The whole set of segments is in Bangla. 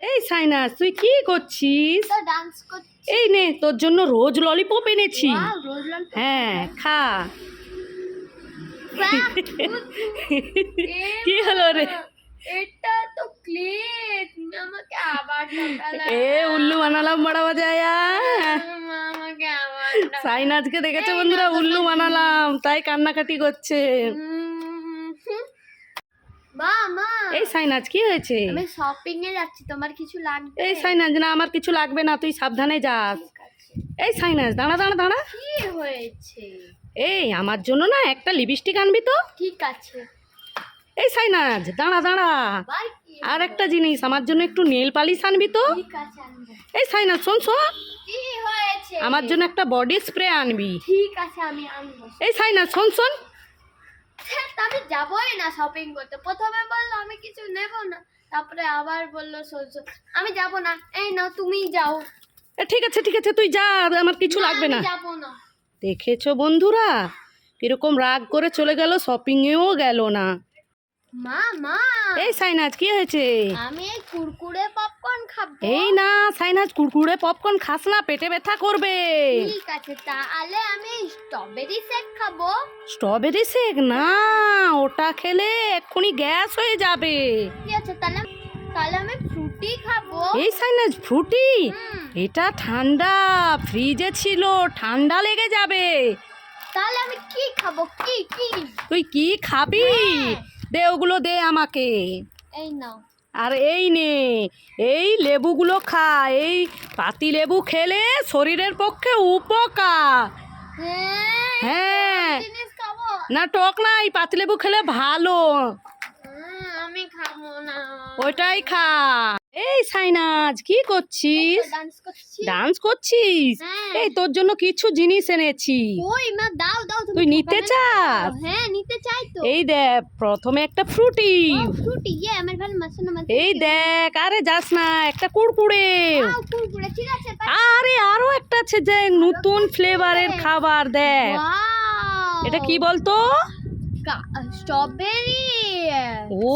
এই সাইনাস তুই কি করছিস? এই নে তোর জন্য রোজ ললিপপ এনেছি। হ্যাঁ খা। কি হলো রে? এটা তো ক্লে তুমি আমাকে আবার এ উল্লু বানালাম বড় বাজায়া। আমাকে আবার সাইনাজকে দেখেছে বন্ধুরা? উল্লু বানালাম তাই কান্নাকাটি করছে। এই সাইনাজ কি হয়েছে? আমি শপিং এ যাচ্ছি তোমার কিছু লাগবে? এই সাইনাজ না আমার কিছু লাগবে না তুই সাবধানে যাস এই সাইনাজ দাঁড়া দাঁড়া দাঁড়া। কি হয়েছে? এই আমার জন্য না একটা লিপস্টিক আনবি তো। ঠিক আছে। এই সাইনাজ দাঁড়া দাঁড়া। আর একটা জিনিস আমার জন্য একটু নেল পালিশ আনবি তো। এই সাইনাজ শোন শোন। আমার জন্য একটা বডি স্প্রে আনবি। ঠিক আছে আমি আনব। এই সাইনাজ শোন শোন। আমি যাবোই না শপিং করতে। প্রথমে বলল আমি কিছু নেব না। তারপরে আবার বলল সহ্য আমি যাব না। এই না তুমি যাও। ঠিক আছে ঠিক আছে তুই যা আমার কিছু লাগবে না। যাব না। দেখেছ বন্ধুরা? কীরকম রাগ করে চলে গেল শপিংয়েও গেল না। মা মা। এই সাইনাজ কি হয়েছে? আমি খাব? এই না সাইনাজ কুরকুরে পপকর্ন খাস না পেটে ব্যথা করবে। ঠিক আছে তাহলে আমি স্ট্রবেরি শেক খাব। স্ট্রবেরি শেক না ওটা খেলে এক্ষুনি গ্যাস হয়ে যাবে। ঠিক আছে তাহলে তাহলে আমি ফ্রুটি খাব। এই সাইনাজ ফ্রুটি এটা ঠান্ডা ফ্রিজে ছিল ঠান্ডা লেগে যাবে। তাহলে আমি কি খাব? কি কি? তুই কি খাবি? হ্যাঁ। দে ওগুলো দে আমাকে। এই নাও। আর এই নে এই লেবুগুলো খা এই পাতি লেবু খেলে শরীরের পক্ষে উপকার। হ্যাঁ হ্যাঁ না টক না এই পাতি লেবু খেলে ভালো। আমি খাব না। ওইটাই খা। এই সাইনাজ কি করছিস? ডান্স করছিস? হ্যাঁ। এই তোর জন্য কিছু জিনিস এনেছি। তুই নিতে চাস? হ্যাঁ এই দেখ প্রথমে একটা ফ্রুটি। ইয়ে এই দেখ আরে যাস না একটা কুড়কুড়ে। আরে আরও একটা আছে যে নতুন ফ্লেভারের খাবার দেখ। এটা কি বলতো? স্ট্রবেরি। ও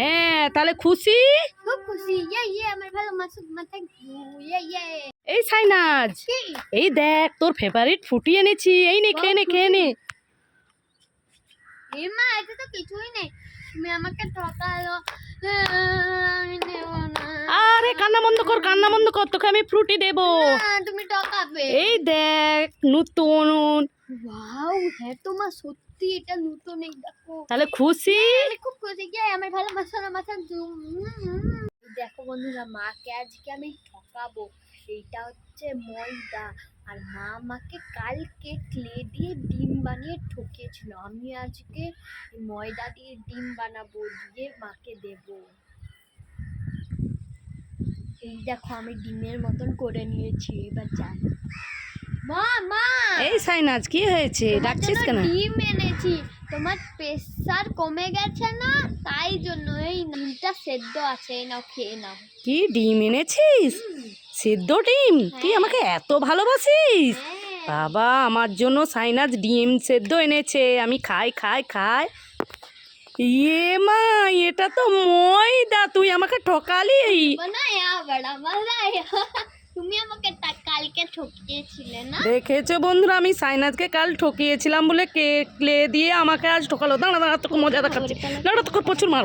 হ্যাঁ তাহলে খুশি? খুব খুশি। ইয়ে ইয়ে আমার ভালো মাসুক মাথা ইয়ে ইয়ে এই সাইনাজ এই দেখ তোর ফেভারিট ফুটি এনেছি। এই নে খেয়ে নে খেয়ে নে। এ মা এটা তো কিছুই নেই। তুমি আমাকে ঠকালো। আমি নেব না। আরে কান্না বন্ধ কর কান্না বন্ধ কর তোকে আমি ফ্রুটি দেবো। তুমি ঠকাবে। এই দেখ নতুন। ওয়াও হ্যাঁ তোমার সত্যি এটা নতুন এই দেখো। তাহলে খুশি? আমি খুব খুশি। কি আমার ভালো মশলা মাথা দেখো বন্ধুরা মাকে আজকে আমি ঠকাবো। এইটা হচ্ছে ময়দা। আর মা আমাকে কালকে ক্লে দিয়ে ডিম বানিয়ে ঠকিয়েছিল। আমি আজকে ময়দা দিয়ে ডিম বানাবো দিয়ে মাকে দেব। এই দেখো আমি ডিমের মতন করে নিয়েছি। এবার যাই মা সাইনাজ কি হয়েছে ডাকছিস কেন? ডিম এনেছি। তোমার প্রেসার কমে গেছে না? তাই জন্য এই ডিমটা সেদ্ধ আছে নাও খেয়ে নাও। কি ডিম এনেছিস? সেদ্ধ ডিম? তুই হ্যাঁ। আমাকে এত ভালোবাসিস? হ্যাঁ। বাবা আমার জন্য সাইনাজ ডিম সেদ্ধ এনেছে আমি খাই খাই খাই। ইয়ে মা এটা তো ময়দা তুই আমাকে ঠকালি? বানায়া বড়া বানায়া তুমি আমাকে কালকে ঠকিয়েছিলে না? দেখেছ বন্ধুরা আমি সাইনাজকে কাল ঠকিয়েছিলাম বলে কে ক্লে দিয়ে আমাকে আজ ঠকালো দাঁড়া দাঁড়া তোকে মজা দেখাচ্ছি। দাঁড়া তোকে প্রচুর মার